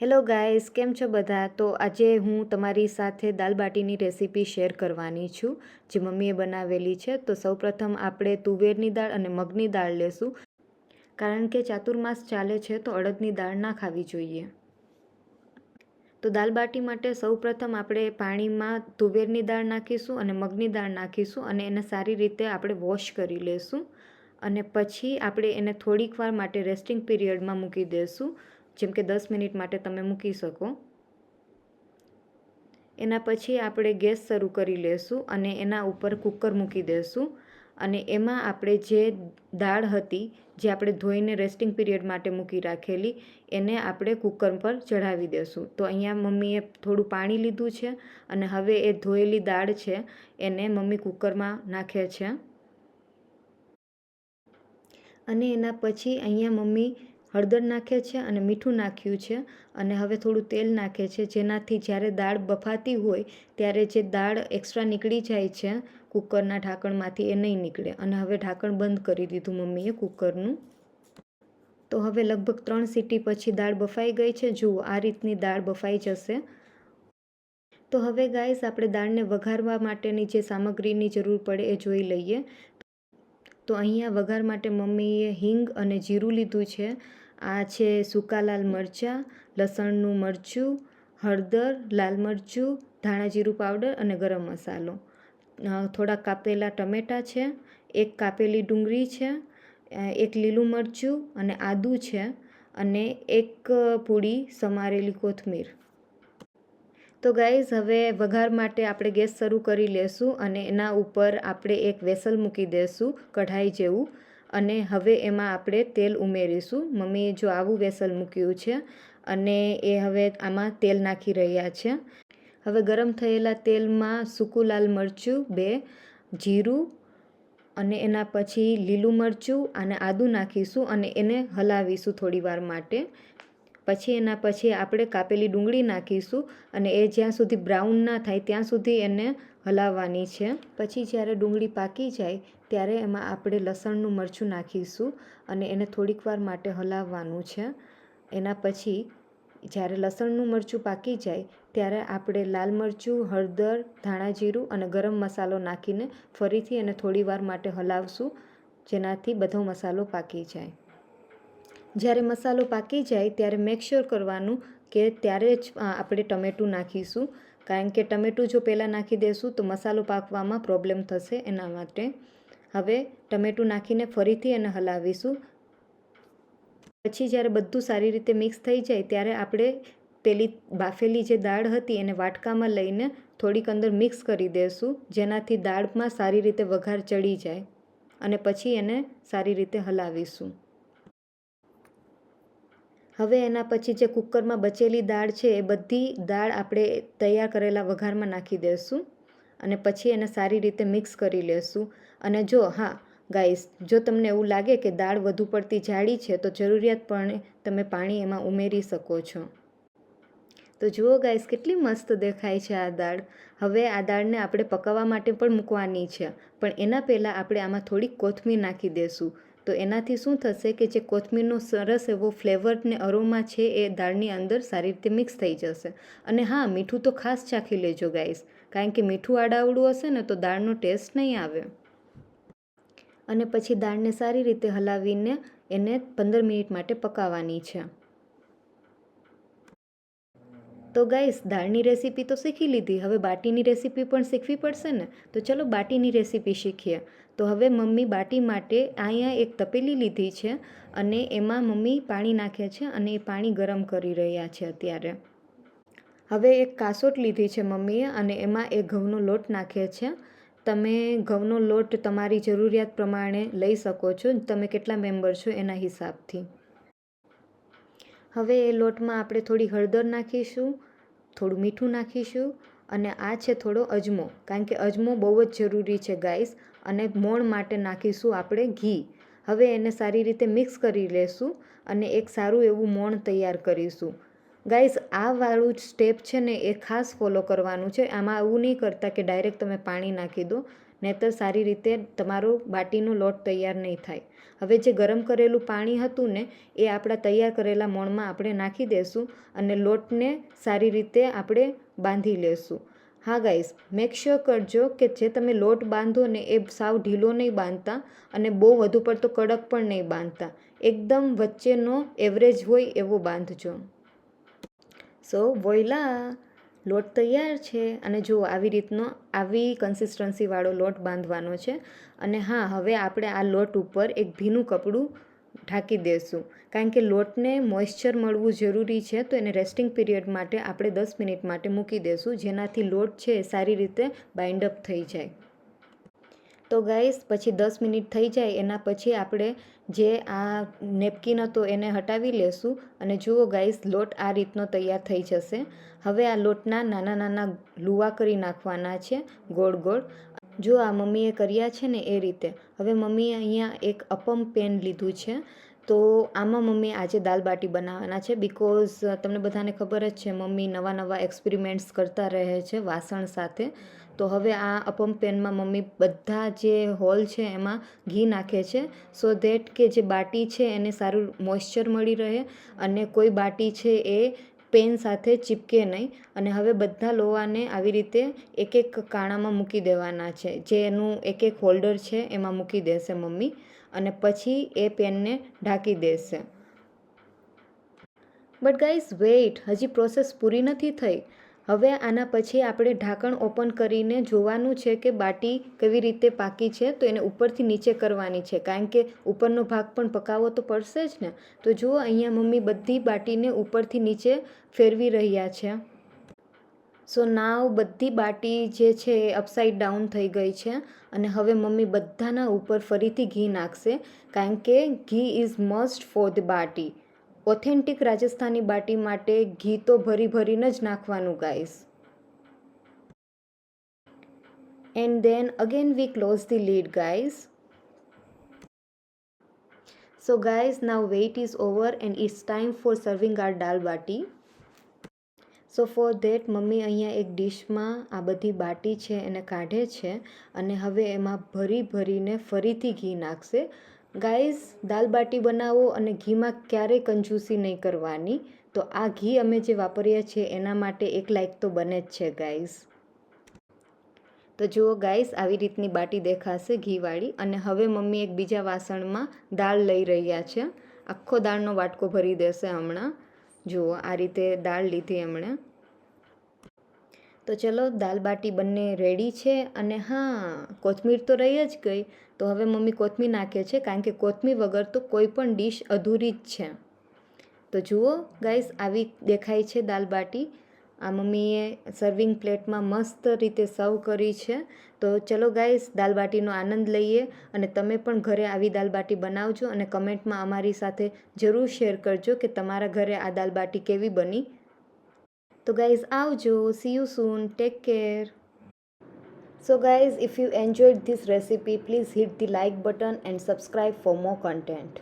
Hello guys, કેમ છો બધા? તો આજે હું તમારી સાથે દાલબાટીની રેસીપી શેર કરવાની છું, જે મમ્મીએ બનાવેલી છે. તો સૌપ્રથમ આપણે તુવેરની દાળ અને મગની દાળ લેશું. કારણ કે ચાતુર્માસ ચાલે છે, તો અડદની દાળ ના ખાવી જોઈએ. તો દાલબાટી માટે સૌપ્રથમ આપણે પાણીમાં તુવેરની દાળ નાખીશું અને મગની દાળ નાખીશું અને એને સારી રીતે આપણે વોશ કરી લેશું. અને પછી આપણે એને થોડીક વાર માટે રેસ્ટિંગ પીરિયડમાં મૂકી દઈશું જેમ કે દસ મિનિટ માટે તમે મૂકી શકો. એના પછી આપણે ગેસ શરૂ કરી લેશું અને એના ઉપર કુકર મૂકી દઈશું અને એમાં આપણે જે દાળ હતી, જે આપણે ધોઈને રેસ્ટિંગ પીરિયડ માટે મૂકી રાખેલી, એને આપણે કુકર પર ચઢાવી દેશું. તો અહીંયા મમ્મીએ થોડું પાણી લીધું છે અને હવે એ ધોયેલી દાળ છે, એને મમ્મી કુકરમાં નાખે છે. અને એના પછી અહીંયા મમ્મી હળદર નાખે છે અને મીઠું નાખ્યું છે અને હવે થોડું તેલ નાખે છે. જેનાથી જ્યારે દાળ બફાતી હોય ત્યારે જે દાળ એક્સ્ટ્રા નીકળી જાય છે કુકરના ઢાંકણમાંથી એ નહીં નીકળે. અને હવે ઢાંકણ બંધ કરી દીધું મમ્મીએ કુકરનું. તો હવે લગભગ ત્રણ સીટી પછી દાળ બફાઈ ગઈ છે. જુઓ, આ રીતની દાળ બફાઈ જશે. તો હવે ગાઈસ આપણે દાળને વઘારવા માટેની જે સામગ્રીની જરૂર પડે એ જોઈ લઈએ. તો અહીંયા વઘાર માટે મમ્મીએ હિંગ અને જીરું લીધું છે. આ છે સૂકા લાલ મરચાં, લસણનું મરચું, હળદર, લાલ મરચું, ધાણા જીરું પાવડર અને ગરમ મસાલો. થોડા કાપેલા ટમેટાં છે, એક કાપેલી ડુંગળી છે એક લીલું મરચું અને આદું છે અને એક પૂડી સમારેલી કોથમીર. તો ગાઈઝ હવે વઘાર માટે આપણે ગેસ શરૂ કરી લેશું અને એના ઉપર આપણે એક વેસલ મૂકી દઈશું કઢાઈ જેવું. અને હવે એમાં આપણે તેલ ઉમેરીશું. મમ્મીએ જો આવું વેસલ મૂક્યું છે અને એ હવે આમાં તેલ નાખી રહ્યા છે. હવે ગરમ થયેલા તેલમાં સૂકું લાલ મરચું, બે જીરું અને એના પછી લીલું મરચું અને આદું નાખીશું અને એને હલાવીશું થોડી માટે. પછી એના પછી આપણે કાપેલી ડુંગળી નાખીશું અને એ જ્યાં સુધી બ્રાઉન ના થાય ત્યાં સુધી એને હલાવવાની છે. પછી જ્યારે ડુંગળી પાકી જાય ત્યારે એમાં આપણે લસણનું મરચું નાખીશું અને એને થોડીક વાર માટે હલાવવાનું છે. એના પછી જ્યારે લસણનું મરચું પાકી જાય ત્યારે આપણે લાલ મરચું, હળદર, ધાણા જીરું અને ગરમ મસાલો નાખીને ફરીથી એને થોડી વાર માટે હલાવશું જેનાથી બધો મસાલો પાકી જાય. જ્યારે મસાલો પાકી જાય ત્યારે મેકશ્યોર કરવાનું કે ત્યારે જ આપણે ટમેટું નાખીશું. કારણ કે ટમેટું જો પહેલાં નાખી દઈશું તો મસાલો પાકવામાં પ્રોબ્લેમ થશે એના માટે. હવે ટમેટું નાખીને ફરીથી એને હલાવીશું. પછી જ્યારે બધું સારી રીતે મિક્સ થઈ જાય ત્યારે આપણે પેલી બાફેલી જે દાળ હતી એને વાટકામાં લઈને થોડીક અંદર મિક્સ કરી દઈશું જેનાથી દાળમાં સારી રીતે વઘાર ચડી જાય અને પછી એને સારી રીતે હલાવીશું. હવે એના પછી જે કુકરમાં બચેલી દાળ છે, એ બધી દાળ આપણે તૈયાર કરેલા વઘારમાં નાખી દઈશું અને પછી એને સારી રીતે મિક્સ કરી લેશું. અને જો, હા, ગાઈસ, જો તમને એવું લાગે કે દાળ વધુ પડતી જાડી છે, તો જરૂરિયાતપણે તમે પાણી એમાં ઉમેરી શકો છો. તો જુઓ ગાઈસ, કેટલી મસ્ત દેખાય છે આ દાળ. હવે આ દાળને આપણે પકાવવા માટે પણ મૂકવાની છે. પણ એના પહેલાં આપણે આમાં થોડીક કોથમીર નાખી દઈશું તો એનાથી શું થશે કે જે કોથમીરનો સરસ એવો ફ્લેવર ને અરોમા છે એ દાળની અંદર સારી રીતે મિક્સ થઈ જશે. અને હા, મીઠું તો ખાસ ચાખી લેજો ગાઈસ કારણ કે મીઠું આડાવડું હશે ને તો દાળનો ટેસ્ટ નહીં આવે. અને પછી દાળને સારી રીતે હલાવીને એને પંદર મિનિટ માટે પકાવવાની છે. તો ગાઈસ દાળની રેસીપી તો શીખી લીધી, હવે બાટીની રેસીપી પણ શીખવી પડશે ને? તો ચલો બાટીની રેસીપી શીખીએ. તો હવે મમ્મી બાટી માટે અહીંયા એક તપેલી લીધી છે અને એમાં મમ્મી પાણી નાખે છે અને એ પાણી ગરમ કરી રહ્યા છે અત્યારે. હવે એક કાસોટ લીધી છે મમ્મીએ અને એમાં એ ઘઉંનો લોટ નાખે છે. તમે ઘઉંનો લોટ તમારી જરૂરિયાત પ્રમાણે લઈ શકો છો. તમે કેટલા મેમ્બર છો એના હિસાબથી. હવે એ લોટમાં આપણે થોડી હળદર નાખીશું, થોડું મીઠું નાખીશું અને આ છે થોડો અજમો. કારણ કે અજમો બહુ જ જરૂરી છે ગાઈસ. અને મોણ માટે નાખીશું આપણે ઘી. હવે એને સારી રીતે મિક્સ કરી લેશું અને એક સારું એવું મોણ તૈયાર કરીશું. ગાઈસ, આ વાળું સ્ટેપ છે ને એ ખાસ ફોલો કરવાનું છે. આમાં એવું નહીં કરતા કે ડાયરેક્ટ તમે પાણી નાખી દો, નહીતર સારી રીતે તમારો બાટીનો લોટ તૈયાર નહીં થાય. હવે જે ગરમ કરેલું પાણી હતું ને, એ આપણા તૈયાર કરેલા મોણમાં આપણે નાખી દઈશું અને લોટને સારી રીતે આપણે બાંધી લેશું. હા ગાઈસ મેક શ્યોર કરજો કે જે તમે લોટ બાંધો ને એ સાવ ઢીલો નહીં બાંધતા અને બહુ વધુ પડતો કડક પણ નહીં બાંધતા. એકદમ વચ્ચેનો એવરેજ હોય એવો બાંધજો. સો વોયલા લોટ તૈયાર છે અને જુઓ આવી રીતનો, આવી કન્સિસ્ટન્સીવાળો લોટ બાંધવાનો છે. અને હા, હવે આપણે આ લોટ ઉપર એક ભીનું કપડું ઢાંકી દઈશું કારણ કે લોટને મોઇશ્ચર મળવું જરૂરી છે, તો એને રેસ્ટિંગ પીરિયડ માટે આપણે દસ મિનિટ માટે મૂકી દઈશું જેનાથી લોટ છે એ સારી રીતે બાઇન્ડ અપ થઈ જાય. તો ગાઈસ પછી દસ મિનિટ થઈ જાય, એના પછી આપણે જે આ નેપકિન હતો એને હટાવી લેશું. અને જુઓ ગાઈસ લોટ આ રીતનો તૈયાર થઈ જશે. હવે આ લોટના નાના નાના લુવા કરી નાખવાના છે ગોળ ગોળ જો આ મમ્મીએ કર્યા છે ને એ રીતે, હવે મમ્મીએ અહીંયા એક અપમ પેન લીધું છે, તો આમાં મમ્મી આજે દાલ બાટી બનાવવાના છે બિકોઝ તમને બધાને ખબર જ છે, મમ્મી નવા નવા એક્સપેરિમેન્ટ્સ કરતા રહે છે વાસણ સાથે, તો હવે આ અપમ પેનમાં મમ્મી બધા જે હોલ છે એમાં ઘી નાખે છે સો ધેટ કે જે બાટી છે એને સારું મોઇશ્ચર મળી રહે, અને કોઈ બાટી છે એ પેન સાથે ચીપકે નહીં અને હવે બધા લોવાને આવી રીતે એક એક કાણામાં મૂકી દેવાના છે. જે એનું એક એક હોલ્ડર છે, એમાં મૂકી દેશે મમ્મી અને પછી એ પેનને ઢાંકી દેશે. બટ ગાઈઝ વેઇટ હજી પ્રોસેસ પૂરી નથી થઈ. હવે આના પછી આપણે ઢાંકણ ઓપન કરીને જોવાનું છે કે બાટી કેવી રીતે પાકી છે, તો એને ઉપરથી નીચે કરવાની છે. કારણ કે ઉપરનો ભાગ પણ પકાવવો તો પડશે જ ને. તો જુઓ, અહીંયા મમ્મી બધી બાટીને ઉપરથી નીચે ફેરવી રહ્યા છે. સો નાવ બધી બાટી જે છે એ અપસાઇડ ડાઉન થઈ ગઈ છે અને હવે મમ્મી બધાના ઉપર ફરીથી ઘી નાખશે. કારણ કે ghee is must for the baati. Authentic Rajasthani baati માટે ઘી તો ભરી ભરીને જ નાખવાનું guys and then again we close the lead guys so guys now wait is over and it's time for serving our dal baati so for that mummy અહીંયા એક ડીશમાં આ બધી બાટી છે, એને કાઢે છે અને હવે એમાં ભરી ભરીને ફરીથી ઘી નાખશે. ગાઈઝ દાલ બાટી બનાવો અને ઘીમાં ક્યારેય કંજૂસી નહીં કરવાની. તો આ ઘી અમે જે વાપરીએ છીએ એના માટે એક લાયક તો બને જ છે ગાઈઝ તો જુઓ ગાઈઝ આવી રીતની બાટી દેખાશે ઘીવાળી અને હવે મમ્મી એક બીજા વાસણમાં દાળ લઈ રહ્યા છે. આખો દાળનો વાટકો ભરી દેશે હમણાં. જુઓ, આ રીતે દાળ લીધી એમણે. તો ચલો, દાલ બાટી બંને રેડી છે અને હા, કોથમીર તો રહી જ ગઈ. તો હવે મમ્મી કોથમીર નાખે છે, કારણ કે કોથમીર વગર તો કોઈ પણ ડીશ અધૂરી જ છે. તો જુઓ ગાઈસ આવી દેખાય છે દાલ બાટી. આ મમ્મીએ સર્વિંગ પ્લેટમાં મસ્ત રીતે સર્વ કરી છે. તો ચલો ગાઈસ દાલ બાટીનો આનંદ લઈએ અને તમે પણ ઘરે આવી દાલ બાટી બનાવજો અને કમેન્ટમાં અમારી સાથે જરૂર શેર કરજો કે તમારા ઘરે આ દાલ બાટી કેવી બની. તો ગાઈઝ આવજો see you soon take care So guys, if you enjoyed this recipe, please hit the like button and subscribe for more content.